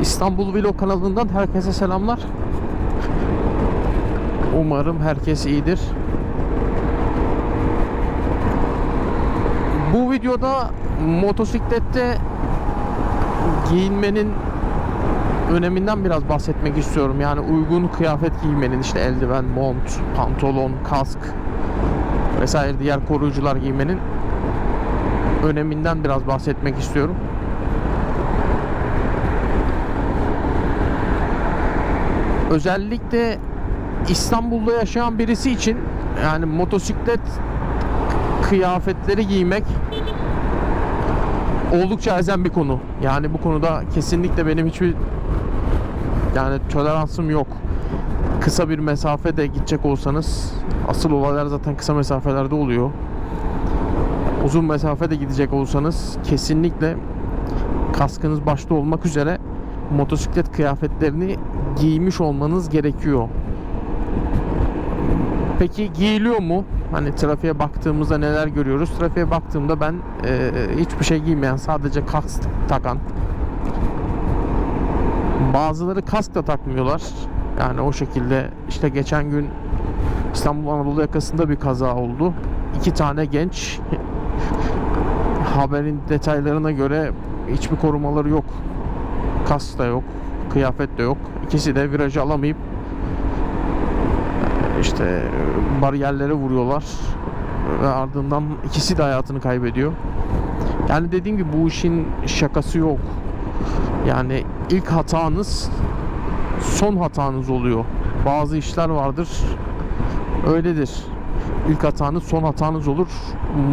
İstanbul Vlog kanalından herkese selamlar. Umarım herkes iyidir. Bu videoda motosiklette giyinmenin öneminden biraz bahsetmek istiyorum. Yani uygun kıyafet giymenin işte eldiven, mont, pantolon, kask vesaire diğer koruyucular giymenin öneminden biraz bahsetmek istiyorum. Özellikle İstanbul'da yaşayan birisi için yani motosiklet kıyafetleri giymek oldukça ezen bir konu. Yani bu konuda kesinlikle benim hiçbir yani toleransım yok. Kısa bir mesafede gidecek olsanız asıl olaylar zaten kısa mesafelerde oluyor. Uzun mesafede gidecek olsanız kesinlikle kaskınız başta olmak üzere motosiklet kıyafetlerini giymiş olmanız gerekiyor. Peki giyiliyor mu? Hani trafiğe baktığımızda neler görüyoruz? Trafiğe baktığımda ben e, hiçbir şey giymeyen, sadece kask takan. Bazıları kask da takmıyorlar. Yani o şekilde işte geçen gün İstanbul Anadolu yakasında bir kaza oldu. İki tane genç haberin detaylarına göre hiçbir korumaları yok. Kask da yok, kıyafet de yok. İkisi de virajı alamayıp işte bariyerlere vuruyorlar ve ardından ikisi de hayatını kaybediyor. Yani dediğim gibi bu işin şakası yok. Yani ilk hatanız son hatanız oluyor. Bazı işler vardır. Öyledir. İlk hatanız son hatanız olur.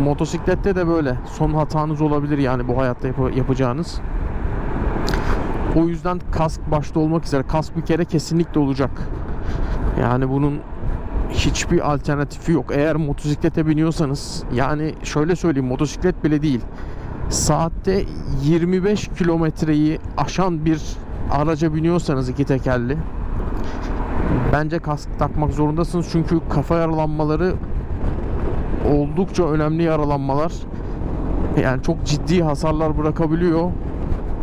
Motosiklette de böyle. Son hatanız olabilir yani bu hayatta yap- yapacağınız. O yüzden kask başta olmak üzere kask bir kere kesinlikle olacak. Yani bunun hiçbir alternatifi yok. Eğer motosiklete biniyorsanız yani şöyle söyleyeyim motosiklet bile değil. Saatte 25 kilometreyi aşan bir araca biniyorsanız iki tekerli bence kask takmak zorundasınız çünkü kafa yaralanmaları oldukça önemli yaralanmalar. Yani çok ciddi hasarlar bırakabiliyor.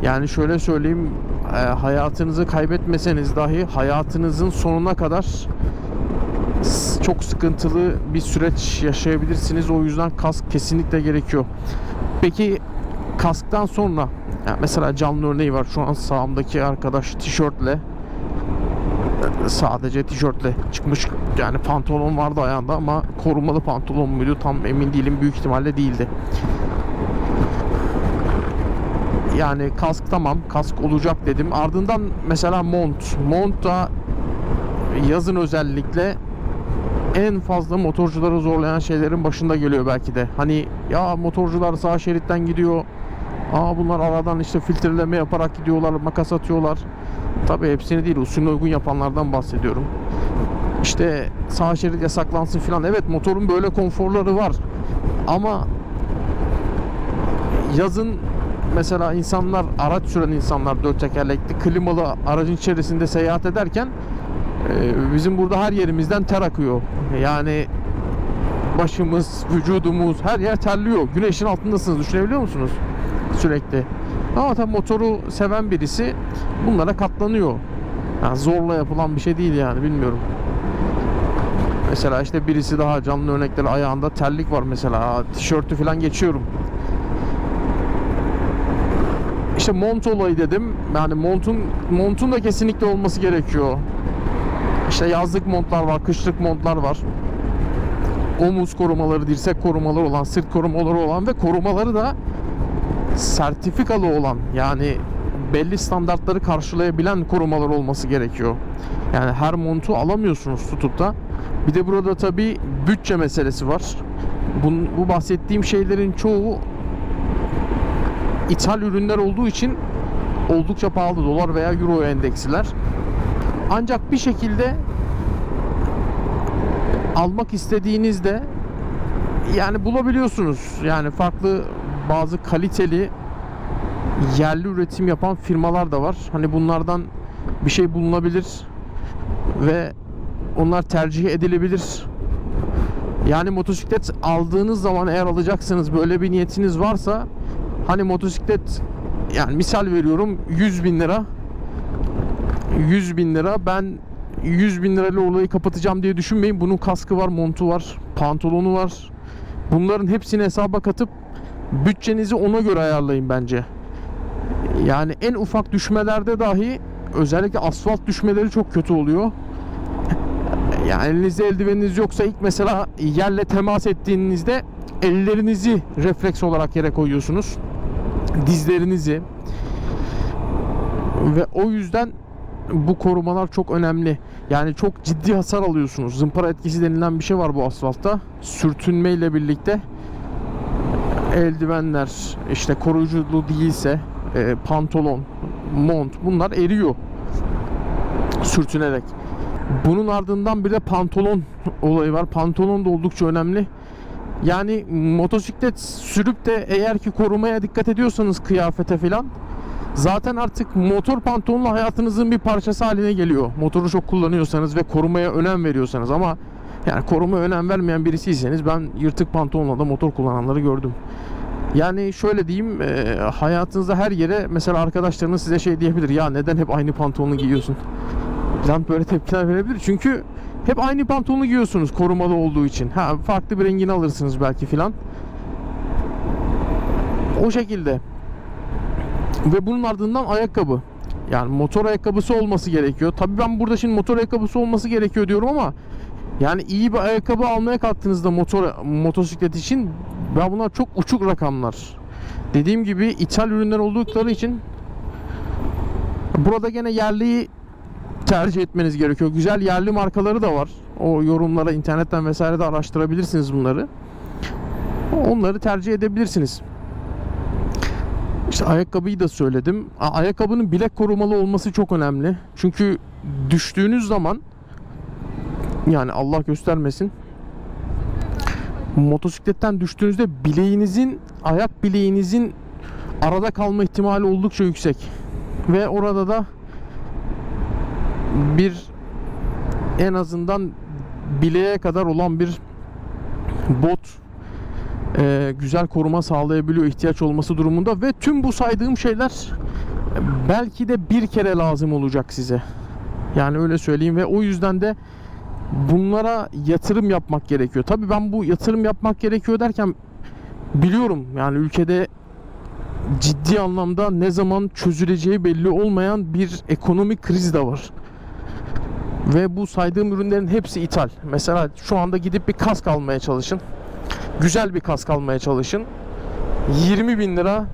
Yani şöyle söyleyeyim e, hayatınızı kaybetmeseniz dahi hayatınızın sonuna kadar çok sıkıntılı bir süreç yaşayabilirsiniz. O yüzden kask kesinlikle gerekiyor. Peki kasktan sonra yani mesela canlı örneği var. Şu an sağımdaki arkadaş tişörtle sadece tişörtle çıkmış yani pantolon vardı ayağında ama korumalı pantolon muydu tam emin değilim büyük ihtimalle değildi. Yani kask tamam kask olacak dedim. Ardından mesela mont. Mont da yazın özellikle en fazla motorcuları zorlayan şeylerin başında geliyor belki de. Hani ya motorcular sağ şeritten gidiyor. Aa bunlar aradan işte filtreleme yaparak gidiyorlar, makas atıyorlar. Tabii hepsini değil, usulüne uygun yapanlardan bahsediyorum. İşte sağ şerit yasaklansın filan. Evet motorun böyle konforları var. Ama yazın mesela insanlar araç süren insanlar dört tekerlekli klimalı aracın içerisinde seyahat ederken e, bizim burada her yerimizden ter akıyor. Yani başımız, vücudumuz her yer terliyor. Güneşin altındasınız düşünebiliyor musunuz? Sürekli. Ama tabii motoru seven birisi bunlara katlanıyor. Yani zorla yapılan bir şey değil yani bilmiyorum. Mesela işte birisi daha canlı örnekleri ayağında terlik var mesela. Tişörtü falan geçiyorum. İşte mont olayı dedim. Yani montun montun da kesinlikle olması gerekiyor. İşte yazlık montlar var, kışlık montlar var. Omuz korumaları, dirsek korumaları olan, sırt korumaları olan ve korumaları da sertifikalı olan yani belli standartları karşılayabilen korumalar olması gerekiyor. Yani her montu alamıyorsunuz tutup da. Bir de burada tabi bütçe meselesi var. Bu, bu bahsettiğim şeylerin çoğu ithal ürünler olduğu için oldukça pahalı dolar veya euro endeksiler. Ancak bir şekilde almak istediğinizde yani bulabiliyorsunuz. Yani farklı bazı kaliteli yerli üretim yapan firmalar da var. Hani bunlardan bir şey bulunabilir ve onlar tercih edilebilir. Yani motosiklet aldığınız zaman eğer alacaksınız böyle bir niyetiniz varsa hani motosiklet yani misal veriyorum 100 bin lira 100 bin lira. Ben 100 bin lirayla olayı kapatacağım diye düşünmeyin. Bunun kaskı var, montu var, pantolonu var. Bunların hepsini hesaba katıp bütçenizi ona göre ayarlayın bence. Yani en ufak düşmelerde dahi özellikle asfalt düşmeleri çok kötü oluyor. Yani elinizde eldiveniniz yoksa ilk mesela yerle temas ettiğinizde ellerinizi refleks olarak yere koyuyorsunuz. Dizlerinizi. Ve o yüzden bu korumalar çok önemli. Yani çok ciddi hasar alıyorsunuz. Zımpara etkisi denilen bir şey var bu asfaltta. Sürtünme ile birlikte eldivenler işte koruyuculu değilse e, pantolon, mont bunlar eriyor sürtünerek. Bunun ardından bir de pantolon olayı var. Pantolon da oldukça önemli. Yani motosiklet sürüp de eğer ki korumaya dikkat ediyorsanız kıyafete filan zaten artık motor pantolonla hayatınızın bir parçası haline geliyor. Motoru çok kullanıyorsanız ve korumaya önem veriyorsanız ama yani korumaya önem vermeyen birisiyseniz ben yırtık pantolonla da motor kullananları gördüm. Yani şöyle diyeyim e, hayatınızda her yere mesela arkadaşlarınız size şey diyebilir ya neden hep aynı pantolonu giyiyorsun? Falan böyle tepkiler verebilir. Çünkü hep aynı pantolonu giyiyorsunuz korumalı olduğu için. Ha farklı bir rengini alırsınız belki filan. O şekilde. Ve bunun ardından ayakkabı. Yani motor ayakkabısı olması gerekiyor. Tabii ben burada şimdi motor ayakkabısı olması gerekiyor diyorum ama yani iyi bir ayakkabı almaya kalktığınızda motor motosiklet için ben bunlar çok uçuk rakamlar. Dediğim gibi ithal ürünler oldukları için burada gene yerliyi tercih etmeniz gerekiyor. Güzel yerli markaları da var. O yorumlara internetten vesaire de araştırabilirsiniz bunları. Onları tercih edebilirsiniz. İşte ayakkabıyı da söyledim. Ayakkabının bilek korumalı olması çok önemli. Çünkü düştüğünüz zaman yani Allah göstermesin motosikletten düştüğünüzde bileğinizin ayak bileğinizin arada kalma ihtimali oldukça yüksek. Ve orada da bir en azından bileğe kadar olan bir bot e, güzel koruma sağlayabiliyor ihtiyaç olması durumunda ve tüm bu saydığım şeyler belki de bir kere lazım olacak size. Yani öyle söyleyeyim ve o yüzden de bunlara yatırım yapmak gerekiyor. Tabii ben bu yatırım yapmak gerekiyor derken biliyorum yani ülkede ciddi anlamda ne zaman çözüleceği belli olmayan bir ekonomik kriz de var. Ve bu saydığım ürünlerin hepsi ithal. Mesela şu anda gidip bir kask almaya çalışın. Güzel bir kask almaya çalışın. 20 bin lira,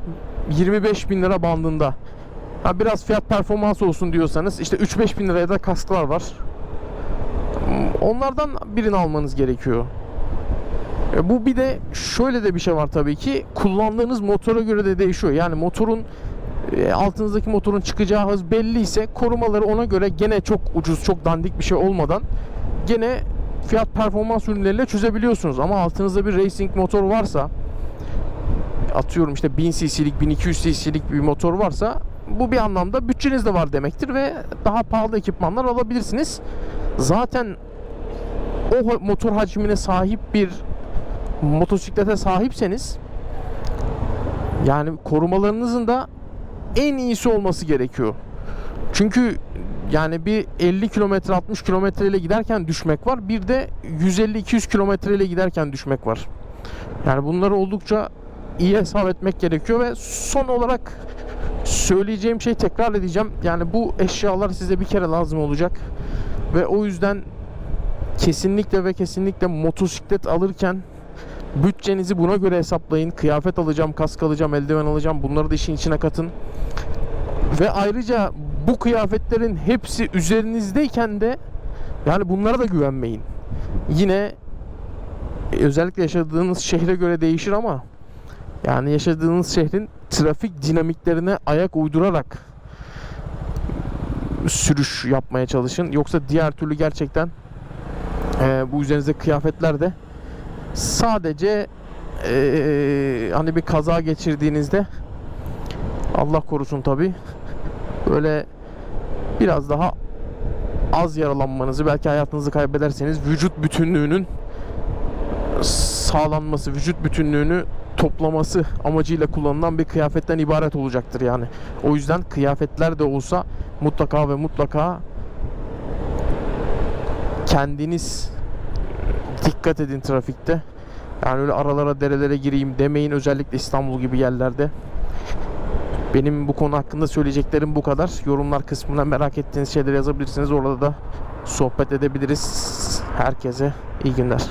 25 bin lira bandında. Ha biraz fiyat performans olsun diyorsanız işte 3-5 bin liraya da kasklar var. Onlardan birini almanız gerekiyor. E, Bu bir de şöyle de bir şey var tabii ki kullandığınız motora göre de değişiyor. Yani motorun e, altınızdaki motorun çıkacağı hız belli ise korumaları ona göre gene çok ucuz çok dandik bir şey olmadan gene fiyat performans ürünleriyle çözebiliyorsunuz. Ama altınızda bir racing motor varsa atıyorum işte 1000 cc'lik 1200 cc'lik bir motor varsa bu bir anlamda bütçeniz de var demektir ve daha pahalı ekipmanlar alabilirsiniz. Zaten o motor hacmine sahip bir motosiklete sahipseniz yani korumalarınızın da en iyisi olması gerekiyor. Çünkü yani bir 50 kilometre 60 kilometre ile giderken düşmek var. Bir de 150-200 kilometre ile giderken düşmek var. Yani bunları oldukça iyi hesap etmek gerekiyor ve son olarak söyleyeceğim şey tekrar edeceğim. Yani bu eşyalar size bir kere lazım olacak. Ve o yüzden kesinlikle ve kesinlikle motosiklet alırken bütçenizi buna göre hesaplayın. Kıyafet alacağım, kask alacağım, eldiven alacağım. Bunları da işin içine katın. Ve ayrıca bu kıyafetlerin hepsi üzerinizdeyken de yani bunlara da güvenmeyin. Yine özellikle yaşadığınız şehre göre değişir ama yani yaşadığınız şehrin trafik dinamiklerine ayak uydurarak sürüş yapmaya çalışın. Yoksa diğer türlü gerçekten e, bu üzerinizde kıyafetler de sadece e, hani bir kaza geçirdiğinizde Allah korusun tabi böyle biraz daha az yaralanmanızı belki hayatınızı kaybederseniz vücut bütünlüğünün sağlanması, vücut bütünlüğünü toplaması amacıyla kullanılan bir kıyafetten ibaret olacaktır yani. O yüzden kıyafetler de olsa mutlaka ve mutlaka kendiniz dikkat edin trafikte. Yani öyle aralara derelere gireyim demeyin özellikle İstanbul gibi yerlerde. Benim bu konu hakkında söyleyeceklerim bu kadar. Yorumlar kısmına merak ettiğiniz şeyleri yazabilirsiniz. Orada da sohbet edebiliriz. Herkese iyi günler.